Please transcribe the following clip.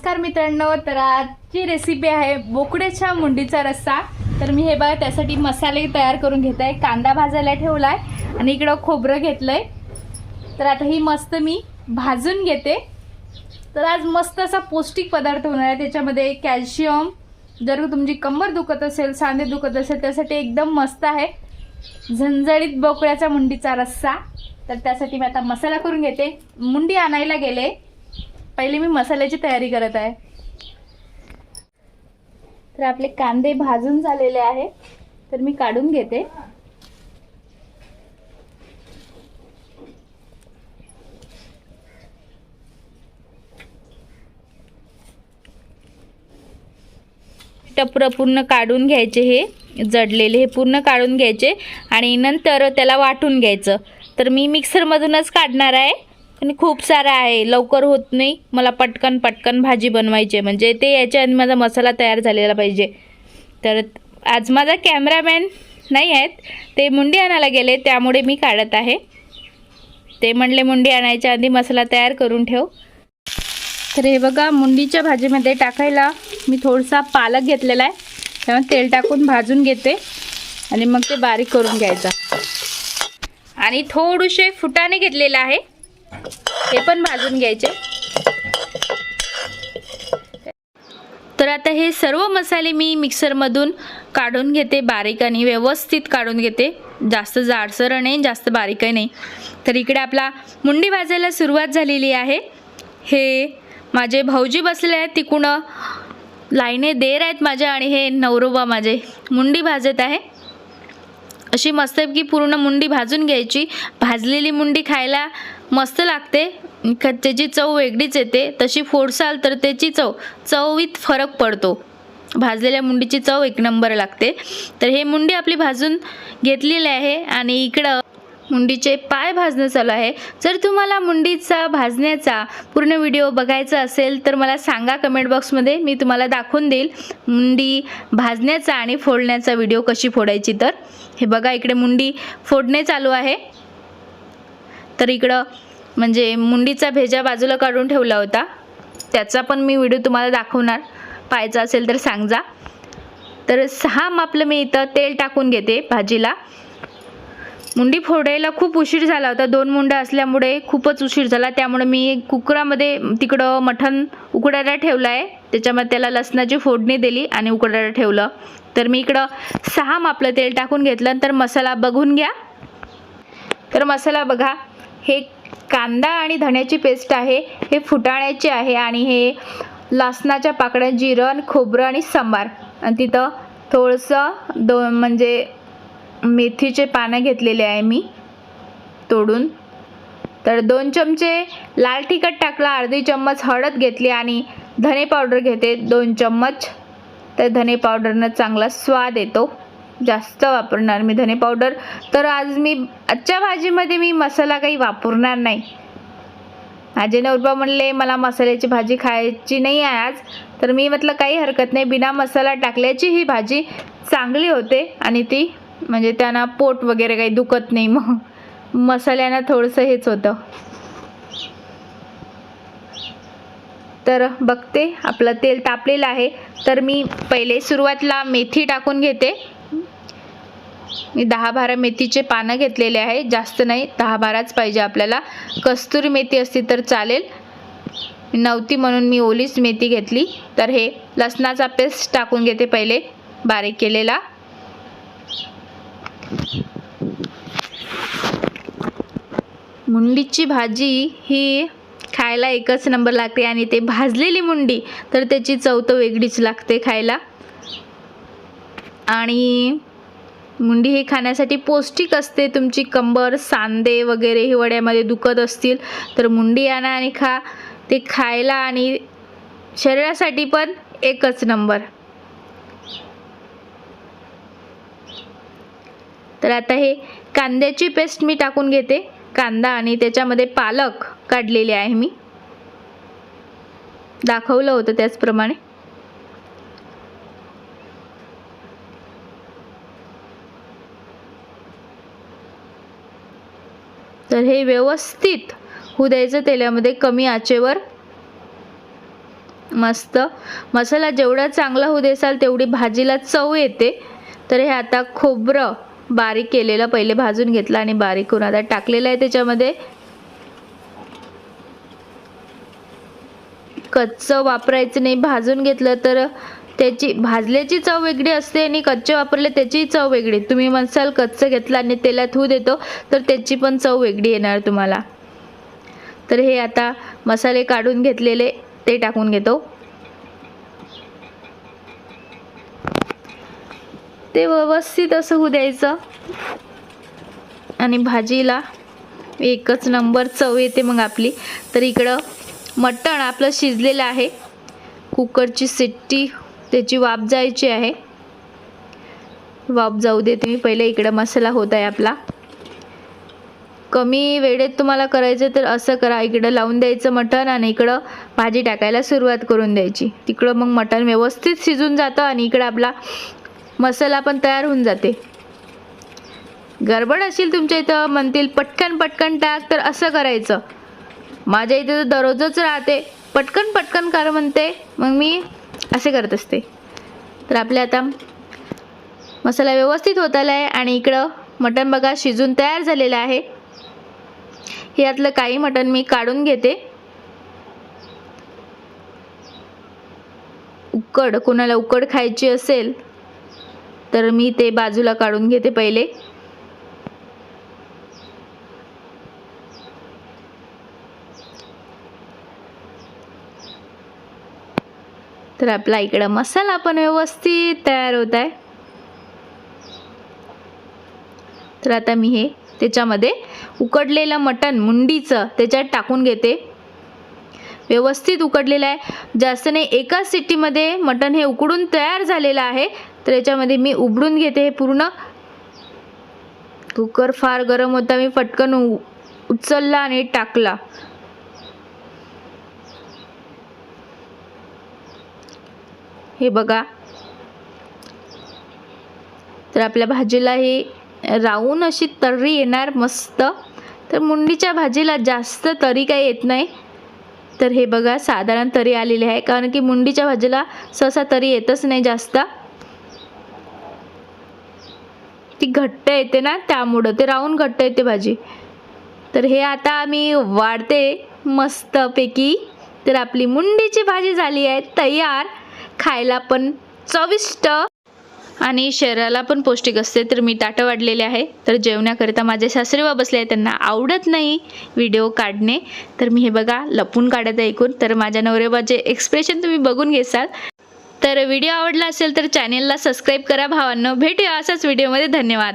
नमस्कार मित्रांनो तर आजची रेसिपी आहे बोकड्याच्या मुंडीचा रस्सा. तर मी हे बघा त्यासाठी मसाले तयार करून घेत आहे कांदा भाजायला ठेवला आहे आणि इकडं खोबरं घेतलं आहे तर आता ही मस्त मी भाजून घेते. तर आज मस्त असा पौष्टिक पदार्थ होणार आहे. त्याच्यामध्ये कॅल्शियम जर तुमची कंबर दुखत असेल सांधे दुखत असेल त्यासाठी एकदम मस्त आहे. झणझणीत बोकड्याचा मुंडीचा रस्सा. तर त्यासाठी मी आता मसाला करून घेते. मुंडी आणायला गेले. पहिले मी मसाल्याची तयारी करत आहे. तर आपले कांदे भाजून झालेले आहे. तर मी काढून घेते. टपर पूर्ण काढून घ्यायचे हे जडलेले हे पूर्ण काढून घ्यायचे आणि नंतर त्याला वाटून घ्यायचं. तर मी मिक्सरमधूनच काढणार आहे. आणि खूप सारं आहे. लवकर होत नाही. मला पटकन पटकन भाजी बनवायची आहे. म्हणजे ते याच्या आधी माझा मसाला तयार झालेला पाहिजे. तर आज माझा कॅमेरामॅन नाही आहेत. ते मुंडी आणायला गेले. त्यामुळे मी काढत आहे. ते म्हणले मुंडी आणायच्या आधी मसाला तयार करून ठेव. तर हे बघा मुंडीच्या भाजीमध्ये टाकायला मी थोडासा पालक घेतलेला आहे. त्यामुळे तेल टाकून भाजून घेते. आणि मग ते बारीक करून घ्यायचं. आणि थोडेसे फुटाने घेतलेलं आहे. हे पण भाजून घ्यायचे. तर आता हे सर्व मसाले मी मिक्सरमधून काढून घेते बारीक आणि व्यवस्थित काढून घेते. जास्त जाडसर नाही जास्त बारीकही नाही. तर इकडे आपला मुंडी भाजायला सुरुवात झालेली आहे. हे माझे भाऊजी बसले आहेत तिकडून लाईने देर आहेत माझ्या आणि हे नवरोबा माझे मुंडी भाजत आहे. अशी मस्तपैकी पूर्ण मुंडी भाजून घ्यायची. भाजलेली मुंडी खायला मस्त लागते. त्याची चव वेगळीच येते. तशी फोडसाल तर त्याची चव चवीत फरक पडतो. भाजलेल्या मुंडीची चव एक नंबर लागते. तर हे मुंडी आपली भाजून घेतलेली आहे आणि इकडं मुंडीचे पाय भाजणं चालू आहे. जर तुम्हाला मुंडीचा भाजण्याचा पूर्ण व्हिडिओ बघायचा असेल तर मला सांगा कमेंट बॉक्समध्ये मी तुम्हाला दाखवून देईल मुंडी भाजण्याचा आणि फोडण्याचा व्हिडिओ कशी फोडायची तर. हे बघा इकडे मुंडी फोडणे चालू आहे. तर इकडं म्हणजे मुंडीचा भेजा बाजूला काढून ठेवला होता. त्याचा पण मी व्हिडिओ तुम्हाला दाखवणार. पाहायचा असेल तर सांगा तर सहा मापलं मी इथं तेल टाकून घेते भाजीला. मुंडी फोडायला खूप उशीर झाला होता. दोन मुंड्या असल्यामुळे खूपच उशीर झाला. त्यामुळे मी कुकरामध्ये तिकडं मठण उकडायला ठेवलं आहे त्याच्यामध्ये त्याला लसणाची फोडणी दिली आणि उकडायला ठेवलं. तर मी इकडं सहा मापलं तेल टाकून घेतलं. तर मसाला बघून घ्या. तर मसाला बघा. हे कांदा आणि धण्याची पेस्ट आहे. हे फुटाण्याचे आहे आणि हे लसणाच्या पाकळ्या जिरण खोबरं आणि सांबार. आणि तिथं थोडंसं दोन म्हणजे मेथीचे पानं घेतलेले आहे मी तोडून. तर दोन चमचे लाल तिखट टाकला अर्धी चम्मच हळद घेतली आणि धने पावडर घेते. दोन चम्मच. तर धने पावडरनं चांगला स्वाद येतो. जास्त वापरणार मी धने पावडर. तर आज मी आजच्या भाजीमध्ये मी मसाला काही वापरणार नाही. आजे नवरबा म्हणले मला मसाल्याची भाजी खायची नाही आहे आज. तर मी म्हटलं काही हरकत नाही. बिना मसाला टाकल्याची ही भाजी चांगली होते आणि ती म्हणजे त्यांना पोट वगैरे काही दुखत नाही मग मसाल्यांना थोडंसं हेच होतं. तर बघते आपलं तेल तापलेलं आहे. तर मी पहिले सुरुवातीला मेथी टाकून घेते. मी दहा बारा मेथीचे पानं घेतलेले आहे. जास्त नाही दहा बाराच पाहिजे आपल्याला. कस्तुरी मेथी असती तर चालेल. नव्हती म्हणून मी ओलीच मेथी घेतली. तर हे लसणाचा पेस्ट टाकून घेते पहिले बारीक केलेला. मुंडीची भाजी ही खायला एकच नंबर लागते आणि ते भाजलेली मुंडी तर त्याची चव तर वेगळीच लागते खायला. आणि मुंडी ही खाण्यासाठी पौष्टिक असते. तुमची कंबर सांदे वगैरे हिवाळ्यामध्ये दुखत असतील तर मुंडी आणा आणि खा. ते खायला आणि शरीरासाठी पण एकच नंबर. तर आता हे कांद्याची पेस्ट मी टाकून घेते. कांदा आणि त्याच्यामध्ये पालक काढलेले आहे मी. दाखवलं होतं त्याचप्रमाणे. तर हे व्यवस्थित होऊ द्यायचं तेलामध्ये कमी आचेवर. मस्त. मसाला जेवढा चांगला होऊ देसाल तेवढी भाजीला चव येते. तर हे आता खोबरं बारीक केलेलं पहिले भाजून घेतलं आणि बारीक करून आता टाकलेलं आहे त्याच्यामध्ये. कच्चं वापरायचं नाही भाजून घेतलं तर त्याची भाजल्याची चव वेगळी असते आणि कच्चे वापरले त्याची चव वेगळी. तुम्ही मसाल कच्चं घेतलं आणि तेलात होऊ देतो तर त्याची पण चव वेगळी येणार तुम्हाला. तर हे आता मसाले काढून घेतलेले ते टाकून घेतो. ते व्यवस्थित असं होऊ द्यायचं. आणि भाजीला एकच नंबर चव येते मग आपली. तर इकडं मटण आपलं शिजलेलं आहे. कुकरची सिट्टी त्याची वाफ जायची आहे. वाफ जाऊ दे तुम्ही पहिले इकडं मसाला होत आहे आपला. कमी वेळेत तुम्हाला करायचं तर असं करा इकडं लावून द्यायचं मटण आणि इकडं भाजी टाकायला सुरुवात करून द्यायची. तिकडं मग मटण व्यवस्थित शिजून जातं आणि इकडं आपला मसाला पण तयार होऊन जाते. गडबड असेल तुमच्या इथं म्हणतील पटकन पटकन टाक तर असं करायचं. माझ्या इथे तर दररोजच राहते. पटकन पटकन कर म्हणते. मग मी असे करत असते. तर आपल्या आता मसाला व्यवस्थित होत आला आहे आणि इकडं मटण बघा शिजून तयार झालेलं आहे. हे यातलं काही मटण मी काढून घेते. उकड कोणाला उकड खायची असेल तर मी ते बाजूला काढून घेते पहिले. तर आपला इकडं मसाला पण व्यवस्थित तयार होत आहे. तर आता मी हे त्याच्यामध्ये उकडलेलं मटण मुंडीचं त्याच्यात टाकून घेते. व्यवस्थित उकडलेलं आहे. जास्त नाही एकाच सिटीमध्ये मटण हे उकडून तयार झालेलं आहे. तर याच्यामध्ये मी उबडून घेते हे पूर्ण. कुकर फार गरम होता मी पटकन उ उचलला आणि टाकला. हे बघा. तर आपल्या भाजीला हे राहून अशी तर्री येणार मस्त. तर मुंडीच्या भाजीला जास्त तरी काही येत नाही. तर हे बघा साधारण तरी आलेली आहे कारण की मुंडीच्या भाजीला सहसा तरी येतच नाही जास्त. ती घट्ट येते ना त्यामुळं ते राहून घट्ट येते भाजी. तर हे आता आम्ही वाढते मस्तपैकी. तर आपली मुंडीची भाजी झाली आहे तयार. खायला पण चविष्ट आणि शरीराला पण पौष्टिक असते. तर मी ताटं वाढलेले आहे. तर जेवण्याकरिता माझे सासरेबा बसले आहे त्यांना आवडत नाही व्हिडिओ काढणे. तर मी हे बघा लपून काढत आहे ऐकून तर माझ्या नवरेबाचे एक्सप्रेशन तुम्ही बघून घेसाल. तर व्हिडिओ आवडला असेल तर चॅनेलला सबस्क्राईब करा भावांनो. भेटूया असाच व्हिडिओमध्ये. धन्यवाद.